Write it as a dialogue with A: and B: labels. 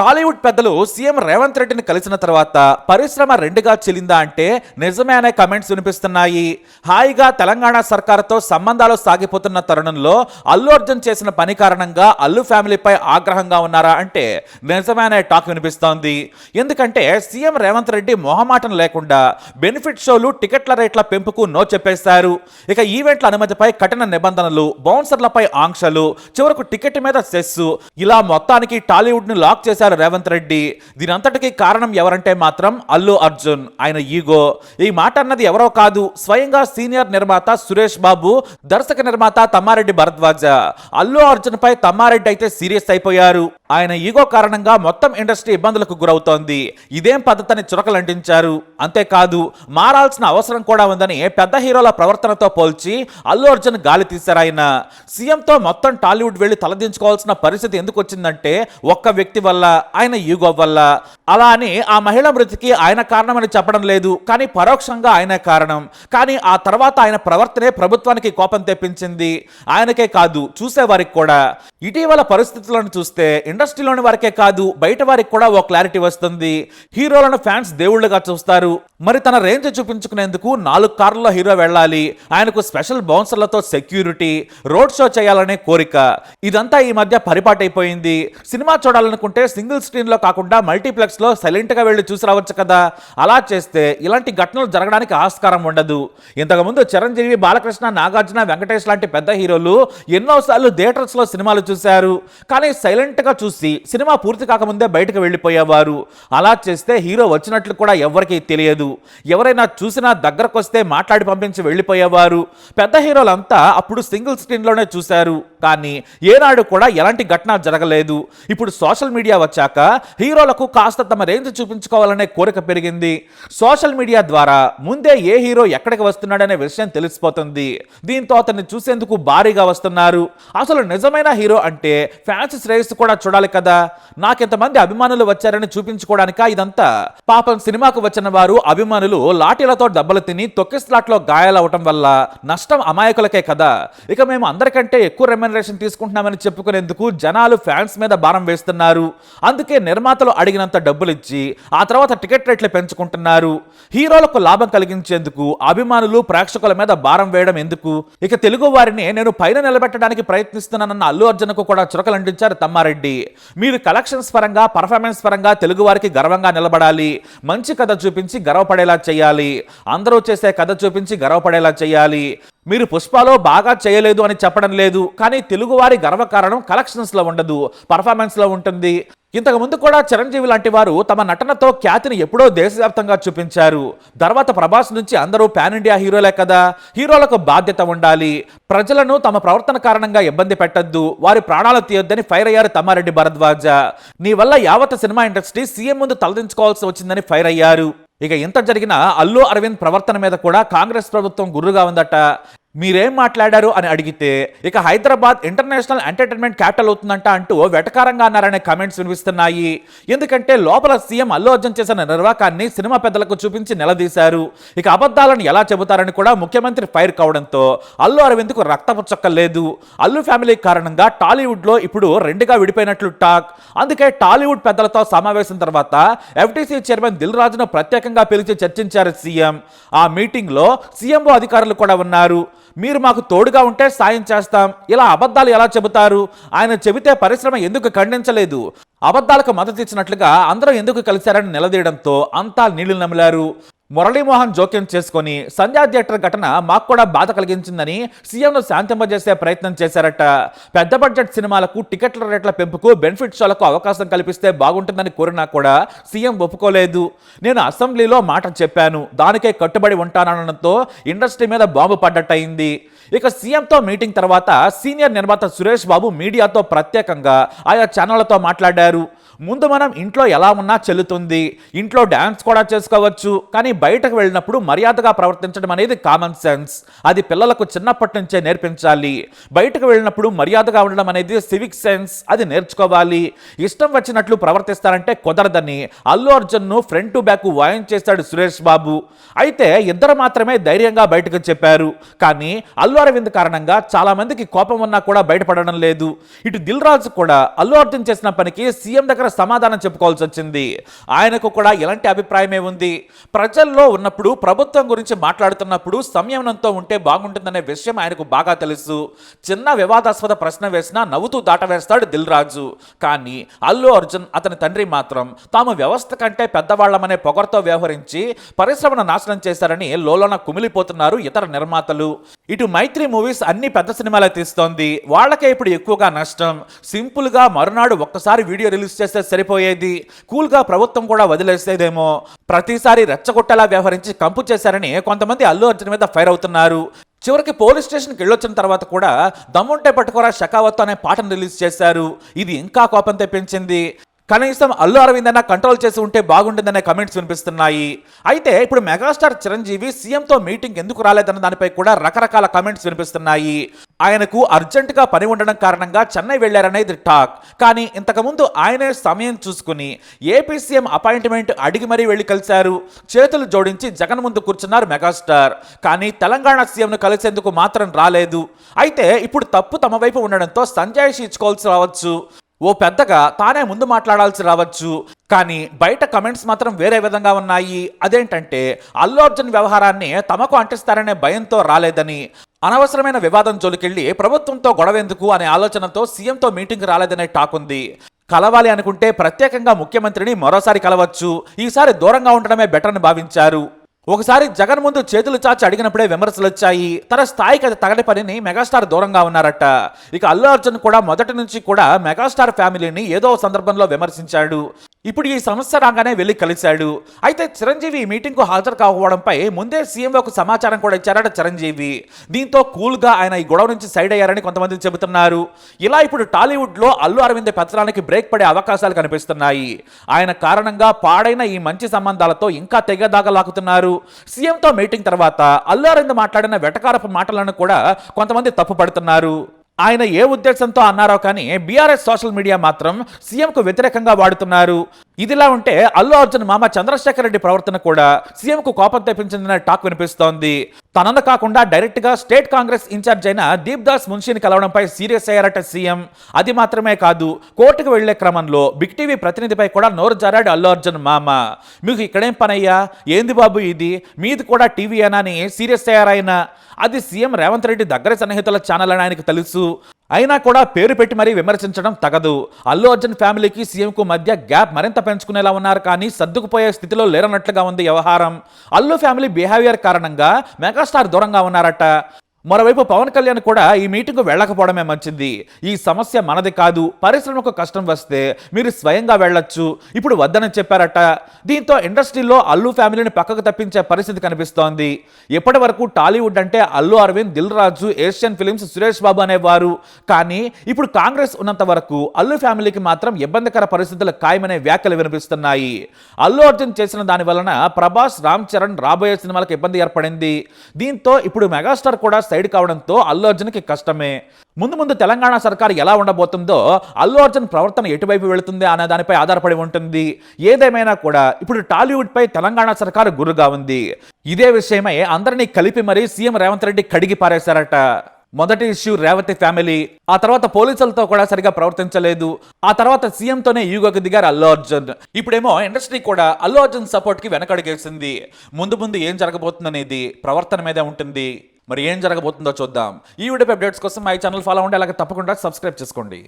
A: టాలీవుడ్ పెద్దలు సీఎం రేవంత్ రెడ్డిని కలిసిన తర్వాత పరిశ్రమ రెండుగా చెల్లిందా అంటే నిజమే అనే కమెంట్స్ వినిపిస్తున్నాయి. హాయిగా తెలంగాణ సర్కారుతో సంబంధాలు సాగిపోతున్న తరుణంలో అల్లు అర్జున్ చేసిన పని కారణంగా అల్లు ఫ్యామిలీపై ఆగ్రహంగా ఉన్నారా అంటే నిజమే అనే టాక్ వినిపిస్తోంది. ఎందుకంటే సీఎం రేవంత్ రెడ్డి మొహమాటం లేకుండా బెనిఫిట్ షోలు టికెట్ల రేట్ల పెంపుకు నో చెప్పేశారు. ఇక ఈవెంట్ల అనుమతిపై కఠిన నిబంధనలు బౌన్సర్లపై ఆంక్షలు చివరకు టికెట్ మీద సెస్సు ఇలా మొత్తానికి టాలీవుడ్ని లాక్ చేశారు రేవంత్ రెడ్డి. దీనంతటికీ కారణం ఎవరంటే మాత్రం అల్లు అర్జున్. ఆయన ఈగో. ఈ మాట అన్నది ఎవరో కాదు స్వయంగా సీనియర్ నిర్మాత సురేష్ బాబు దర్శక నిర్మాత తమ్మారెడ్డి భరద్వాజ. అల్లు అర్జున్ పై తమ్మారెడ్డి అయితే సీరియస్ అయిపోయారు. ఆయన ఈగో కారణంగా మొత్తం ఇండస్ట్రీ ఇబ్బందులకు గురవుతోంది. ఇదేం పద్ధతిని చురకలంటించారు? అంతేకాదు మారాల్సిన అవసరం కూడా ఉందని పెద్ద హీరోల ప్రవర్తనతో పోల్చి అల్లు అర్జున్ గాలి తీశారు ఆయన. సీఎంతో మొత్తం టాలీవుడ్ వెళ్ళి తలదించుకోవాల్సిన పరిస్థితి ఎందుకు వచ్చిందంటే ఒక్క వ్యక్తి వల్ల ఆయన ఈగో వల్ల. అలా అని ఆ మహిళ మృతికి ఆయన కారణమని చెప్పడం లేదు కానీ పరోక్షంగా ఆయనే కారణం. కానీ ఆ తర్వాత ఆయన ప్రవర్తనే ప్రభుత్వానికి కోపం తెప్పించింది. ఆయనకే కాదు చూసేవారికి కూడా. ఇటీవల పరిస్థితులను చూస్తే ఇండస్ట్రీలోని వారికే కాదు బయట వారికి కూడా ఓ క్లారిటీ వస్తుంది. హీరోలను ఫ్యాన్స్ దేవుళ్ళుగా చూస్తారు. మరి తన రేంజ్ చూపించుకునేందుకు నాలుగు కార్లలో హీరో వెళ్ళాలి. ఆయనకు స్పెషల్ బౌన్సర్లతో సెక్యూరిటీ రోడ్ షో చేయాలనే కోరిక. ఇదంతా ఈ మధ్య పరిపాటైపోయింది. సినిమా చూడాలనుకుంటే సింగిల్ స్క్రీన్లో కాకుండా మల్టీప్లెక్స్లో సైలెంట్గా వెళ్ళి చూసి రావచ్చు కదా. అలా చేస్తే ఇలాంటి ఘటనలు జరగడానికి ఆస్కారం ఉండదు. ఇంతకుముందు చిరంజీవి బాలకృష్ణ నాగార్జున వెంకటేష్ లాంటి పెద్ద హీరోలు ఎన్నోసార్లు థియేటర్స్లో సినిమాలు చూశారు. కానీ సైలెంట్గా చూసి సినిమా పూర్తి కాకముందే బయటకు వెళ్ళిపోయేవారు. అలా చేస్తే హీరో వచ్చినట్లు కూడా ఎవరికీ తెలియదు. ఎవరైనా చూసినా దగ్గరకు వస్తే మాట్లాడి పంపించి వెళ్ళిపోయేవారు. పెద్ద హీరోలంతా అప్పుడు సింగిల్ స్క్రీన్లోనే చూశారు. కానీ ఏనాడు కూడా ఎలాంటి ఘటన జరగలేదు. ఇప్పుడు సోషల్ మీడియా వచ్చాక హీరోలకు కాస్త తమ రేంజ్ చూపించుకోవాలనే కోరిక పెరిగింది. సోషల్ మీడియా ద్వారా ముందే ఏ హీరో ఎక్కడికి వస్తున్నాడనే విషయం తెలిసిపోతుంది. దీంతో అతన్ని చూసేందుకు భారీగా వస్తున్నారు. అసలు నిజమైన హీరో అంటే ఫ్యాన్స్ శ్రేయస్సు కూడా చూడాలి కదా. నాకెంతమంది అభిమానులు వచ్చారని చూపించుకోవడానిక ఇదంతా? పాపం సినిమాకు వచ్చిన వారు అభిమానులు లాఠీలతో దెబ్బలు తిని తొక్కిస్లాట్లో గాయాలవటం వల్ల నష్టం అమాయకులకే కదా. ఇక మేము అందరికంటే ఎక్కువ రెమ్యునరేషన్ తీసుకుంటున్నామని చెప్పుకునేందుకు జనాలు ఫ్యాన్స్ మీద భారం వేస్తున్నారు. అందుకే నిర్మాతలు అడిగినంత డబ్బులు ఇచ్చి ఆ తర్వాత టికెట్ రేట్లు పెంచుకుంటున్నారు. హీరోలకు లాభం కలిగించేందుకు అభిమానులు ప్రేక్షకుల మీద భారం వేయడం ఎందుకు? ఇక తెలుగు వారిని నేను పైన నిలబెట్టడానికి ప్రయత్నిస్తున్నానన్న అల్లు అర్జున్కు కూడా చురకలంటించారు తమ్మారెడ్డి. మీరు కలెక్షన్స్ పరంగా పర్ఫార్మెన్స్ పరంగా తెలుగు వారికి గర్వంగా నిలబడాలి. మంచి కథ చూపించి గర్వపడేలా చేయాలి. అందరూ చేసే కథ చూపించి గర్వపడేలా చేయాలి. మీరు పుష్పలో బాగా చేయలేదు అని చెప్పడం లేదు కానీ తెలుగువారి గర్వకారణం కలెక్షన్స్లో ఉండదు పర్ఫార్మెన్స్లో ఉంటుంది. ఇంతకు ముందు కూడా చిరంజీవి లాంటి వారు తమ నటనతో ఖ్యాతిని ఎప్పుడో దేశవ్యాప్తంగా చూపించారు. తర్వాత ప్రభాస్ నుంచి అందరూ పాన్ ఇండియా హీరోలే కదా హీరోలకు బాధ్యత ఉండాలి. ప్రజలను తమ ప్రవర్తన కారణంగా ఇబ్బంది పెట్టద్దు వారి ప్రాణాలు తీయొద్దని ఫైర్ అయ్యారు తమ్మారెడ్డి భరద్వాజ. నీ వల్ల యావత్ సినిమా ఇండస్ట్రీ సీఎం ముందు తలదించుకోవాల్సి వచ్చిందని ఫైర్ అయ్యారు. ఇక ఇంత జరిగిన అల్లు అరవింద్ ప్రవర్తన మీద కూడా కాంగ్రెస్ ప్రభుత్వం గుర్రుగా ఉందట. మీరేం మాట్లాడారు అని అడిగితే ఇక హైదరాబాద్ ఇంటర్నేషనల్ ఎంటర్టైన్మెంట్ క్యాపిటల్ అవుతుందంట అంటూ వెటకారంగా అన్నారనే కామెంట్స్ వినిపిస్తున్నాయి. ఎందుకంటే లోపల సీఎం అల్లు అర్జున్ చేసిన నిర్వాకాన్ని సినిమా పెద్దలకు చూపించి నిలదీశారు. ఇక అబద్ధాలను ఎలా చెబుతారని కూడా ముఖ్యమంత్రి ఫైర్ కావడంతో అల్లు అరవింద్కు రక్తపు అల్లు ఫ్యామిలీ కారణంగా టాలీవుడ్లో ఇప్పుడు రెండుగా విడిపోయినట్లు టాక్. అందుకే టాలీవుడ్ పెద్దలతో సమావేశం తర్వాత ఎఫ్టీసీ చైర్మన్ దిల్ రాజును ప్రత్యేకంగా పిలిచి చర్చించారు సీఎం. ఆ మీటింగ్లో సీఎంఓ అధికారులు కూడా ఉన్నారు. మీరు మాకు తోడుగా ఉంటే సాయం చేస్తాం. ఇలా అబద్ధాలు ఎలా చెబుతారు? ఆయన చెబితే పరిశ్రమ ఎందుకు ఖండించలేదు? అబద్ధాలకు మద్దతు ఇచ్చినట్లుగా అందరూ ఎందుకు కలిశారని నిలదీయడంతో అంతా నీళ్ళు నమిలారు. మురళీమోహన్ జోక్యం చేసుకొని సంధ్యా థియేటర్ ఘటన మాకు కూడా బాధ కలిగించిందని సీఎంను శాంతింపజేసే ప్రయత్నం చేశారట. పెద్ద బడ్జెట్ సినిమాలకు టికెట్ల రేట్ల పెంపుకు బెనిఫిట్ షోలకు అవకాశం కల్పిస్తే బాగుంటుందని కోరినా కూడా సీఎం ఒప్పుకోలేదు. నేను అసెంబ్లీలో మాట చెప్పాను. దానికే కట్టుబడి ఉంటానడంతో ఇండస్ట్రీ మీద బాంబు పడ్డట్టయింది. ఇక సీఎంతో మీటింగ్ తర్వాత సీనియర్ నిర్మాత సురేష్ బాబు మీడియాతో ప్రత్యేకంగా ఆయా ఛానళ్ళతో మాట్లాడారు. ముందు మనం ఇంట్లో ఎలా ఉన్నా చెల్లుతుంది. ఇంట్లో డ్యాన్స్ కూడా చేసుకోవచ్చు. కానీ బయటకు వెళ్ళినప్పుడు మర్యాదగా ప్రవర్తించడం అనేది కామన్ సెన్స్. అది పిల్లలకు చిన్నప్పటి నుంచే నేర్పించాలి. బయటకు వెళ్ళినప్పుడు మర్యాదగా ఉండడం అనేది సివిక్ సెన్స్. అది నేర్చుకోవాలి. ఇష్టం వచ్చినట్లు ప్రవర్తిస్తారంటే కుదరదని అల్లు అర్జున్ను ఫ్రంట్ టు బ్యాక్ వాయించేశాడు సురేష్ బాబు. అయితే ఇద్దరు మాత్రమే ధైర్యంగా బయటకు చెప్పారు. కానీ అల్లు అరవింద్ కారణంగా చాలా మందికి కోపం ఉన్నా కూడా బయటపడడం లేదు. ఇటు దిల్ రాజు కూడా అల్లు అర్జున్ చేసిన పనికి సీఎం దగ్గర సమాధానం చెప్పుకోవాల్సి వచ్చింది. ఆయనకు కూడా ఎలాంటి అభిప్రాయమే ఉంది. ప్రజల్లో ఉన్నప్పుడు ప్రభుత్వం గురించి మాట్లాడుతున్నప్పుడు సంయమనంతో ఉంటే బాగుంటుందనే విషయం ఆయనకు బాగా తెలుసు. చిన్న వివాదాస్పద ప్రశ్న వేసినా నవ్వుతూ దాటవేస్తాడు దిల్ రాజు కానీ అల్లు అర్జున్ అతని తండ్రి మాత్రం తాము వ్యవస్థ కంటే పెద్దవాళ్ళమనే పొగర్తో వ్యవహరించి పరిశ్రమను నాశనం చేశారని లోలోన కుమిలిపోతున్నారు ఇతర నిర్మాతలు. ఇటు మైత్రి మూవీస్ అన్ని పెద్ద సినిమాలే తీస్తోంది. వాళ్ళకే ఇప్పుడు ఎక్కువగా నష్టం. సింపుల్గా మరునాడు ఒక్కసారి వీడియో రిలీజ్ చేస్తే సరిపోయేది. కూల్గా ప్రభుత్వం కూడా వదిలేసేదేమో. ప్రతిసారి రెచ్చగొట్టేలా వ్యవహరించి కంపు చేశారని కొంతమంది అల్లు అర్జున్ మీద ఫైర్ అవుతున్నారు. చివరికి పోలీస్ స్టేషన్కి వెళ్ళొచ్చిన తర్వాత కూడా దమ్ముంటే పట్టుకోరా షకావత్ అనే పాటను రిలీజ్ చేశారు. ఇది ఇంకా కోపం తెప్పించింది. కనీసం అల్లు అరవింద్ అన్న కంట్రోల్ చేసి ఉంటే బాగుంటుందనే కమెంట్స్ వినిపిస్తున్నాయి. అయితే ఇప్పుడు మెగాస్టార్ చిరంజీవి సీఎంతో మీటింగ్ ఎందుకు రాలేదన్న దానిపై కూడా రకరకాల కమెంట్స్ వినిపిస్తున్నాయి. ఆయనకు అర్జెంటుగా పని ఉండడం కారణంగా చెన్నై వెళ్ళారనేది టాక్ కానీ ఇంతకుముందు ఆయనే సమయం చూసుకుని ఏపీ సీఎం అపాయింట్మెంట్ అడిగి మరీ వెళ్ళి కలిశారు. చేతులు జోడించి జగన్ ముందు కూర్చున్నారు మెగాస్టార్. కానీ తెలంగాణ సీఎంను కలిసేందుకు మాత్రం రాలేదు. అయితే ఇప్పుడు తప్పు తమ వైపు ఉండడంతో సంజాయిషి ఇచ్చుకోవాల్సి రావచ్చు. ఓ పెద్దగా తానే ముందు మాట్లాడాల్సి రావచ్చు. కానీ బయట కమెంట్స్ మాత్రం వేరే విధంగా ఉన్నాయి. అదేంటంటే అల్లు అర్జున్ వ్యవహారాన్ని తమకు అంటిస్తారనే భయంతో రాలేదని అనవసరమైన వివాదం జోలికెళ్ళి ప్రభుత్వంతో గొడవెందుకు అనే ఆలోచనతో సీఎంతో మీటింగ్ రాలేదనే టాక్ ఉంది. కలవాలి అనుకుంటే ప్రత్యేకంగా ముఖ్యమంత్రిని మరోసారి కలవచ్చు. ఈసారి దూరంగా ఉండడమే బెటర్ అని భావించారు. ఒకసారి జగన్ ముందు చేతులు చాచి అడిగినప్పుడే విమర్శలు వచ్చాయి. తన స్థాయికి అది తగటి పనిని మెగాస్టార్ దూరంగా ఉన్నారట. ఇక అల్లు అర్జున్ కూడా మొదటి నుంచి కూడా మెగాస్టార్ ఫ్యామిలీని ఏదో సందర్భంలో విమర్శించాడు. ఇప్పుడు ఈ సమస్య రాగానే వెళ్ళి కలిశాడు. అయితే చిరంజీవి ఈ మీటింగ్కు హాజరు కాకపోవడంపై ముందే సీఎంఓకు సమాచారం కూడా ఇచ్చారట చిరంజీవి. దీంతో కూల్గా ఆయన ఈ గొడవ నుంచి సైడ్ అయ్యారని కొంతమంది చెబుతున్నారు. ఇలా ఇప్పుడు టాలీవుడ్లో అల్లు అరవింద్ పత్రానికి బ్రేక్ పడే అవకాశాలు కనిపిస్తున్నాయి. ఆయన కారణంగా పాడైన ఈ మంచి సంబంధాలతో ఇంకా తెగదాగలాకుతున్నారు సీఎంతో మీటింగ్ తర్వాత అల్లు అరవింద్ మాట్లాడిన వెటకారపు మాటలను కూడా కొంతమంది తప్పుపడుతున్నారు. ఆయన ఏ ఉద్దేశంతో అన్నారో కానీ బీఆర్ఎస్ సోషల్ మీడియా మాత్రం సీఎంకు వ్యతిరేకంగా వాడుతున్నారు. ఇదిలా ఉంటే అల్లు అర్జున్ మామ చంద్రశేఖర్ రెడ్డి ప్రవర్తన కూడా సీఎంకు కోపం తెప్పించిందనే టాక్ వినిపిస్తోంది. తనను కాకుండా డైరెక్ట్గా స్టేట్ కాంగ్రెస్ ఇన్ఛార్జ్ అయిన దీప్ దాస్ మున్షిని కలవడంపై సీరియస్ అయ్యారట సీఎం. అది మాత్రమే కాదు కోర్టుకు వెళ్ళే క్రమంలో బిగ్ టీవీ ప్రతినిధిపై కూడా నోరు జారాడు అల్లు అర్జున్ మామ. మీకు ఇక్కడేం పనయ్యా? ఏంది బాబు ఇది? మీది కూడా టీవీ అని సీరియస్ అయ్యారాయన. అది సీఎం రేవంత్ రెడ్డి దగ్గర సన్నిహితుల ఛానల్ అని ఆయనకు తెలుసు. అయినా కూడా పేరు పెట్టి మరీ విమర్శించడం తగదు. అల్లు అర్జున్ ఫ్యామిలీకి సీఎంకు మధ్య గ్యాప్ మరింత పెంచుకునేలా ఉన్నారు కానీ సర్దుకుపోయే స్థితిలో లేరన్నట్లుగా ఉంది వ్యవహారం. అల్లు ఫ్యామిలీ బిహేవియర్ కారణంగా మెగాస్టార్ దూరంగా ఉన్నారట. మరోవైపు పవన్ కళ్యాణ్ కూడా ఈ మీటింగ్కు వెళ్ళకపోవడమే మంచిది. ఈ సమస్య మనది కాదు. పరిశ్రమకు కష్టం వస్తే మీరు స్వయంగా వెళ్ళొచ్చు. ఇప్పుడు వద్దని చెప్పారట. దీంతో ఇండస్ట్రీలో అల్లు ఫ్యామిలీని పక్కకు తప్పించే పరిస్థితి కనిపిస్తోంది. ఇప్పటి వరకు టాలీవుడ్ అంటే అల్లు అరవింద్ దిల్ రాజు ఏషియన్ ఫిలిమ్స్ సురేష్ బాబు అనేవారు? కానీ ఇప్పుడు కాంగ్రెస్ ఉన్నంత వరకు అల్లు ఫ్యామిలీకి మాత్రం ఇబ్బందికర పరిస్థితులు ఖాయమనే వ్యాఖ్యలు వినిపిస్తున్నాయి. అల్లు అర్జున్ చేసిన దాని వలన ప్రభాస్ రామ్ చరణ్ రాబోయే సినిమాలకు ఇబ్బంది ఏర్పడింది. దీంతో ఇప్పుడు మెగాస్టార్ కూడా సైడ్ కావడంతో అల్లు అర్జున్కి కష్టమే. ముందు ముందు తెలంగాణ సర్కార్ ఎలా ఉండబోతుందో అల్లు అర్జున్ ప్రవర్తన ఎటువైపు వెళుతుంది అనే దానిపై ఆధారపడి ఉంటుంది. ఏదేమైనా కూడా ఇప్పుడు టాలీవుడ్ పై తెలంగాణ సర్కారు గురుగా ఉంది. ఇదే విషయమై అందరినీ కలిపి మరీ సీఎం రేవంత్ రెడ్డి కడిగి పారేశారట. మొదటి ఇష్యూ రేవతి ఫ్యామిలీ ఆ తర్వాత పోలీసులతో కూడా సరిగా ప్రవర్తించలేదు. ఆ తర్వాత సీఎంతోనే యూగోకి దిగారు అల్లు అర్జున్. ఇప్పుడేమో ఇండస్ట్రీ కూడా అల్లు అర్జున్ సపోర్ట్కి వెనకడుగేసింది. ముందు ముందు ఏం జరగబోతుందనేది ప్రవర్తన మీదే ఉంటుంది. మరి ఏం జరగబోతుందో చూద్దాం. ఈ వీడియో అప్డేట్స్ కోసం మై ఛానల్ ఫాలో ఉండే అలాగే తప్పకుండా సబ్స్క్రైబ్ చేసుకోండి.